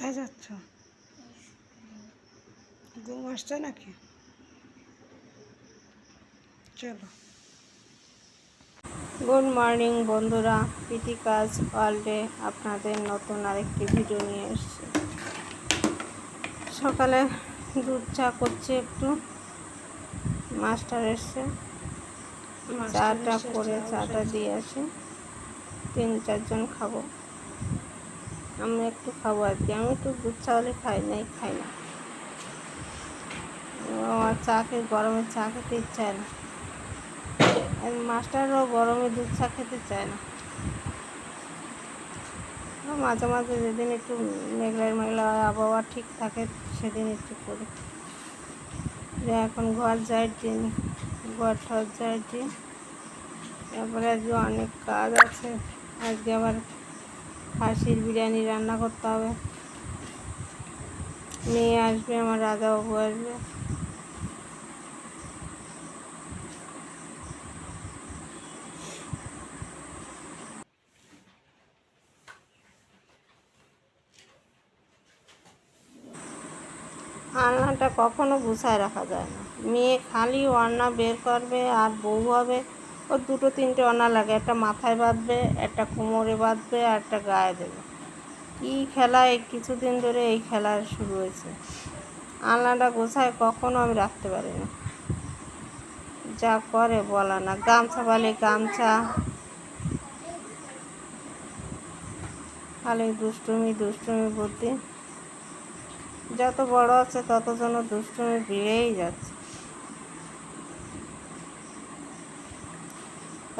কোথায় যাচ্ছ? ঘুম আসছে নাকি? চলো। গুড মর্নিং বন্ধুরা কাজ ওয়ার্ল্ডে আপনাদের নতুন আরেকটি ভিডিও নিয়ে এসেছি। সকালে দুধ চা করছি একটু মাস্টার এসছে। চাটা করে চাটা দিয়ে আসি তিন চারজন খাব। আমি একটু খাব আর কি। আমি একটু দুধ চা হলে খাই নাই, খাই না। আমার চা খেয়ে গরমে চা খেতে ইচ্ছা না। মাস্টাররাও গরমে দুধ চা খেতে চায় না। মাঝে মাঝে যেদিন একটু মেঘলা মেঘলা আবহাওয়া ঠিক থাকে, সেদিন একটু করি। যে এখন ঘর ঝাড় দিন, ঘর ঠর ঝাড় দিন। তারপরে আজকে অনেক কাজ আছে। আজকে আবার খাসির বিরিয়ানি রান্না করতে হবে। মেয়ে আসবে, আমার রাজাবাবু আসবে। আলনাটা কখনো গুছায় রাখা যায় না। মেয়ে খালি ওড়না বের করবে আর বউ হবে। ওর দুটো তিনটে ওড়না লাগে, একটা মাথায় বাঁধবে, একটা কোমরে বাঁধবে আর একটা গায়ে দেবে। কী খেলা এই কিছুদিন ধরে এই খেলা শুরু হয়েছে। আলনাটা গোছায় কখনো আমি রাখতে পারি না। যা করে বলা না, গামছা পালে গামছা। খালি দুষ্টুমি দুষ্টুমি বুদ্ধি। যত বড় আছে তত যেন দুষ্টুমি বেড়েই যাচ্ছে।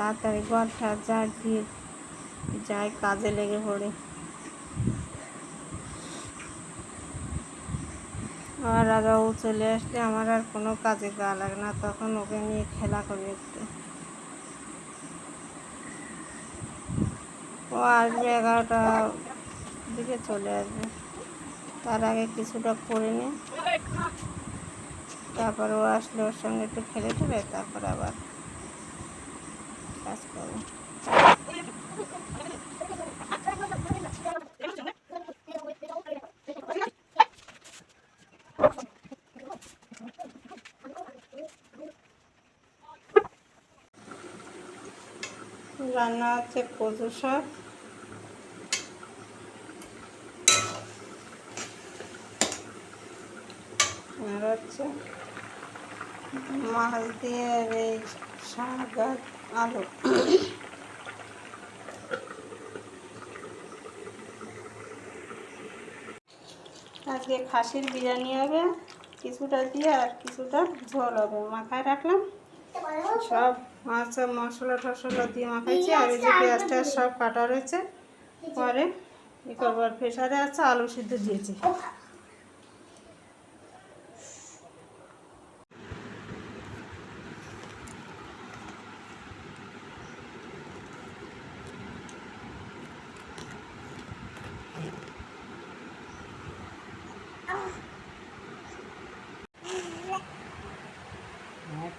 তাড়াতাড়ি ঘরটা যা দিয়ে যাই, কাজে লেগে পড়ে। আর রাজাও চলে আসলে আমার আর কোনো কাজে গা লাগে না, তখন ওকে নিয়ে খেলা করি একটু। ও আসবে এগারোটা দিকে চলে আসবে। তার আগে কিছুটা করে নি। তারপর ও আসলে ওর সঙ্গে একটু খেলে টেলে, তারপর আবার কাজ রান্না হচ্ছে কচু শাক। আর হচ্ছে মাছ দিয়ে এই আর আলু। আজকে খাসির বিরিয়ানি হবে, কিছুটা দিয়ে আর কিছুটা ঝোল হবে। মাথায় রাখলাম। সব মাছ মশলা টশলা দিয়ে মাখাইছি। আর এই যে পেঁয়াজ টেয়াজ সব কাটা রয়েছে। পরে ই করব। আর প্রেশারে আছে আলু সিদ্ধ দিয়েছি।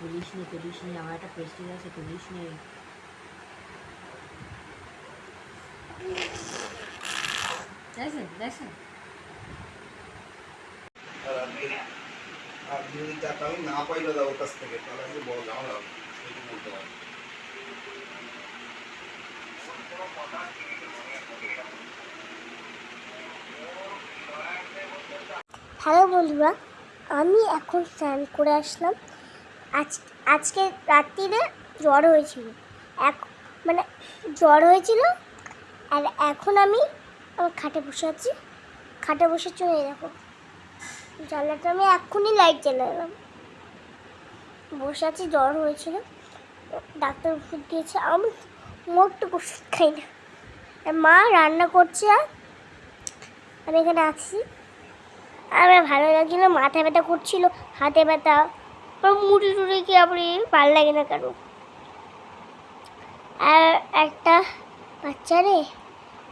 তুলিস নি তুলিস নি আমার একটা প্রেস্টিজ আছে তুলিস নি দেখছেন দেখছেন আর আপনি আপনি যদি টাকা আমি না পাই দাদা ওর কাছ থেকে তাহলে আমি বড় ঝামেলা হবে বলতে পারি। হ্যালো বন্ধুরা আমি এখন স্নান করে আসলাম। আজ, আজকে রাত্রিরে জ্বর হয়েছিল। এক মানে জ্বর হয়েছিল, আর এখন আমি আমার খাটে বসে আছি। খাটে বসে চলে দেখো। জানলাটা আমি এক্ষুনি লাইট জ্বালালাম। বসে আছি, জ্বর হয়েছিল। ডাক্তার ওষুধ দিয়েছে, আমি মোটটুকু ওষুধ খাই না। মা রান্না করছে, আর আমি এখানে আছি। আমার ভালো লাগছিল, মাথা ব্যথা করছিল, হাতে ব্যথা। মুড়ি টুড়ি কি আবার ভালো লাগে না কেন আর একটা বাচ্চা রে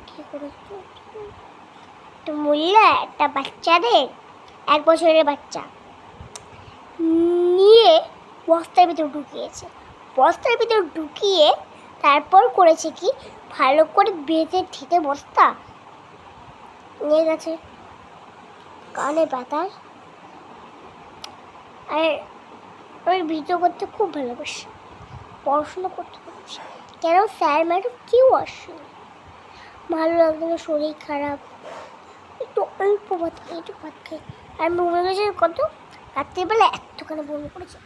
কি করেছে একটা মহিলা একটা বাচ্চা রে এক বছরের বাচ্চা নিয়ে বস্তার ভিতরে ঢুকিয়েছে বস্তার ভিতরে ঢুকিয়ে তারপর করেছে কি ভালো করে বেঁধে ঠিতে বস্তা নিয়ে গেছে কানে বাতাস আর আমি ভিডিও করতে খুব ভালোবাসি, পড়াশোনা করতে ভালোবাসি। কেন স্যার, ম্যাডাম কেউ আসেনি। ভালো লাগবে না, শরীর খারাপ। একটু অল্প ভাত খাই, একটু ভাত খাই। আর বমি গেছে কত? রাত্রিবেলা একটুখানি বমি করেছে।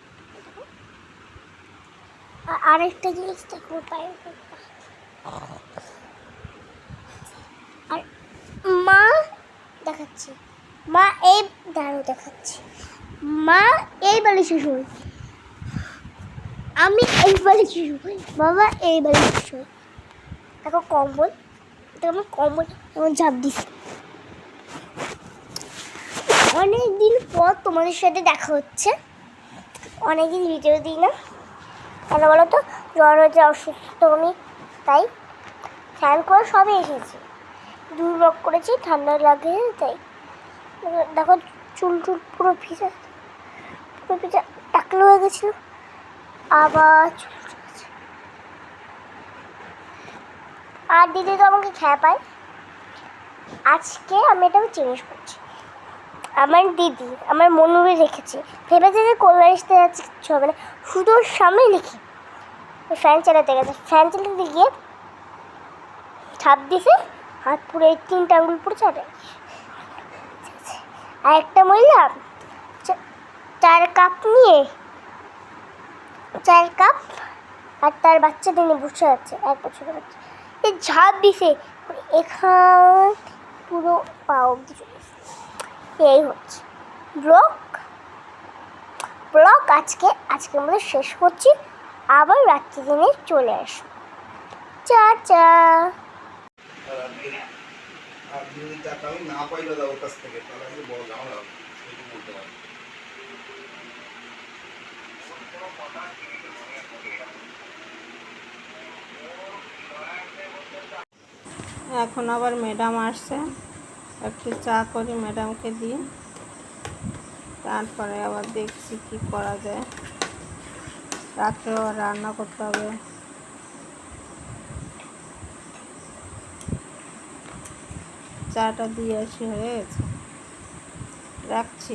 আর আরেকটা জিনিস দেখো, পায়ের উপর পা। আর মা দেখাচ্ছি, মা এই দাঁড়ো দেখাচ্ছি। মা এই বালিশে শুই আমি এই বালিশে শুই বাবা এই বালিশে শুই দেখো কম্বল। এটা আমি কম্বল। এমন ঝাঁপ দিচ্ছি। অনেক দিন পর তোমাদের সাথে দেখা হচ্ছে। অনেকদিন ভিডিও দিই না। কেন বলো তো? জ্বর হয়েছে, অসুস্থ আমি। তাই স্নান করে সবে এসেছি। দুর্বক করেছি, ঠান্ডা লাগে, তাই। দেখো চুল টুল পুরো ভিজা। পুরো ভিজা। টাকলো হয়ে গেছিল। আবার। আর দিদি তো আমাকে খেয়া পায়। আজকে আমি এটাকে চেঞ্জ করছি। আমার দিদি, আমার মনুরে রেখেছে। ভেবেছে যে কল্যাণীতে যাচ্ছে কিছু হবে না। শুধু সামনে লিখি। ফ্যান চালাতে গেছে। ফ্যান চালাতে গিয়ে ছাপ দিছে। হাত পুরো এই তিনটা আঙুল পুরো চাপে আর একটা মহিলা চার কাপ নিয়ে চার কাপ আর তার বাচ্চা নিয়ে বসে আছে, এক বছরের বাচ্চা। এই ঝাঁপ দিছে। এখান পুরো পা অব্দি এই হচ্ছে। ব্লক। ব্লক আজকে আজকের মধ্যে শেষ করছি। আবার রাত্রি দিনে চলে আসব। চা চা। আর যদি টাকা আমি না পাই দাদা ওর কাছ থেকে। তাহলে আমি বড় ঝামেলা হবে এইটুকু বলতে পারি এখন আবার ম্যাডাম আসছে। একটু চা করি ম্যাডামকে দিই। তারপরে আবার দেখছি কি করা যায়। রাত্রেও রান্না করতে হবে। চাটা দিয়ে আসি হয়ে গেছে। রাখছি।